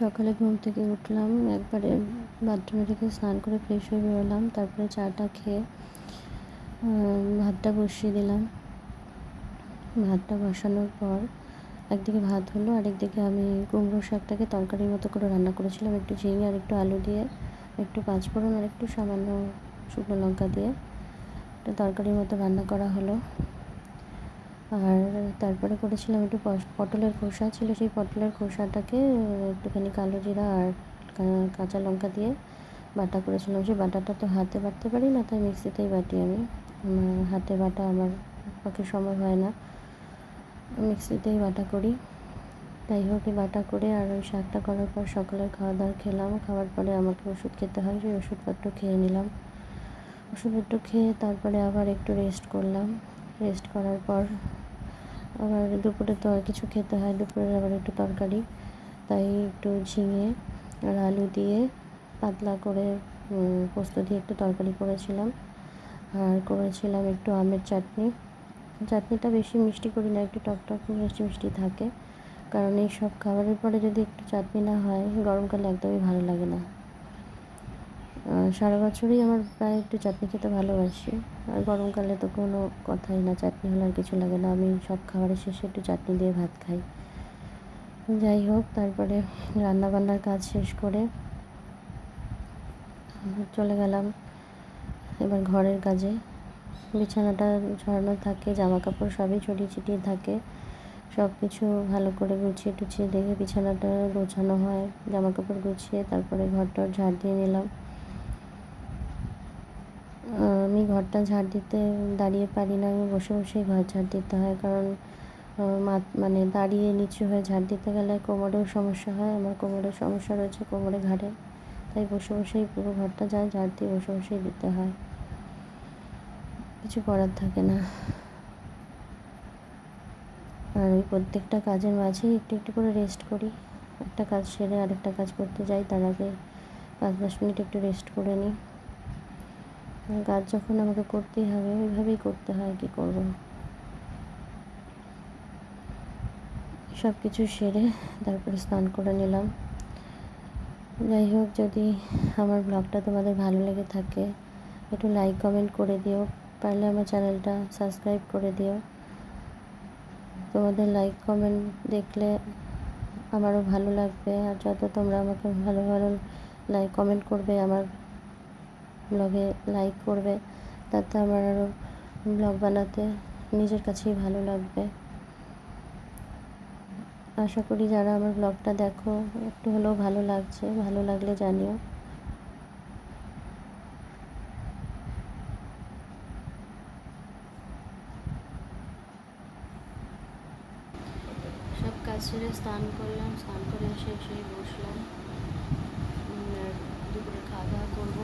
সকালে ঘুম থেকে উঠলাম, একবারে বাথরুমে থেকে স্নান করে ফ্রেশ হয়ে বেরোলাম, তারপরে চাটা খেয়ে ভাতটা বসিয়ে দিলাম। ভাতটা বসানোর পর একদিকে ভাত হলো, আরেকদিকে আমি কুমড়ো শাকটাকে তরকারির মতো করে রান্না করেছিলাম, একটু ঝিঙে আর একটু আলু দিয়ে, একটু পাঁচফোড়ন আর একটু সামান্য শুকনো লঙ্কা দিয়ে। একটা তরকারির মতো রান্না করা হলো। আর তারপরে করেছিলাম একটু পটলের খোসা ছিল, সেই পটলের খোসাটাকে একটুখানি কালো জিরা আর কাঁচা লঙ্কা দিয়ে বাটা করেছিলাম। সেই বাটাটা তো হাতে বাটতে পারি না, তাই মিক্সিতেই বাটি আমি। হাতে বাটা আমার পক্ষে সময় হয় না। মিক্সিতেই বাটা করি। তাই হোক বাটা করে আর ওই শাকটা করার পর সকালের খাওয়া দাওয়া খেলাম। খাওয়ার পরে আমাকে ওষুধ খেতে হয়, সেই ওষুধপত্র খেয়ে নিলাম। ওষুধপত্র খেয়ে তারপরে আবার একটু রেস্ট করলাম। রেস্ট করার পর আবার দুপুরে তো আর কিছু খেতে হয়, দুপুরের আবার একটু তরকারি। তাই একটু ঝিঙে আর আলু দিয়ে পাতলা করে পোস্ত দিয়ে একটু তরকারি করেছিলাম। আর করেছিলাম একটু আমের চাটনি। চাটনিটা বেশি মিষ্টি করি না, একটু টক টক মিষ্টি মিষ্টি থাকে। কারণ এই সব খাবারের পরে যদি একটু চাটনি না হয়, গরমকালে একদমই ভালো লাগে না। সারা বছরই আমার প্রায় একটু চাটনি খেতে ভালোবাসি। আর গরমকালে তো কোনো কথাই না, চাটনি হলে আর কিছু লাগে না। আমি সব খাবারের শেষে একটু চাটনি দিয়ে ভাত খাই। যাই হোক, তারপরে রান্নাবান্নার কাজ শেষ করে চলে গেলাম এবার ঘরের কাজে। বিছানাটা ঝরানো থাকে জামা কাপড় সবই ছড়িয়ে ছিটিয়ে থাকে। সব কিছু ভালো করে গুছিয়ে টুছিয়ে দেখে বিছানাটা গোছানো হয় জামা কাপড় গুছিয়ে তারপরে ঘরটা ঝাড় দিয়ে নিলাম। আমি ঘরটা ঝাড় দিতে দাঁড়িয়ে পারি না, আমি বসে বসেই ঘর ঝাড় দিতে হয়। কারণ মানে দাঁড়িয়ে নিচু হয়ে ঝাড় দিতে গেলে কোমরেও সমস্যা হয়, আমার কোমরের সমস্যা রয়েছে কোমরে ঘাড়ে। তাই বসে বসেই পুরো ঘরটা যায় ঝাড় দিয়ে বসে বসেই দিতে হয়। কিছু করার থাকে না। আর ওই প্রত্যেকটা কাজের মাঝেই একটু একটু করে রেস্ট করি। একটা কাজ সেরে আরেকটা কাজ করতে যাই, তার আগে পাঁচ দশ মিনিট একটু রেস্ট করে নিই। কাজ যখন আমাকে করতেই হবে ওইভাবেই করতে হয়, কি করব? সব কিছু সেরে তারপরে স্নান করে নিলাম। যাই হোক, যদি আমার ব্লগটা তোমাদের ভালো লেগে থাকে, একটু লাইক কমেন্ট করে দিও। পারলে আমার চ্যানেলটা সাবস্ক্রাইব করে দিও। তোমাদের লাইক কমেন্ট দেখলে আমারও ভালো লাগবে। আর যত তোমরা আমাকে ভালো ভালো লাইক কমেন্ট করবে, আমার ব্লগে লাইক করবে, তাতে আমার আরও ব্লগ বানাতে নিজের কাছেই ভালো লাগবে। আশা করি যারা আমার ব্লগটা দেখো, একটু হলেও ভালো লাগছে, ভালো লাগলে জানিও। সব কাজ সেরে স্নান করলাম, স্নান করে এসে এসে বসলাম। আর দুপুরে খাওয়া দাওয়া করব।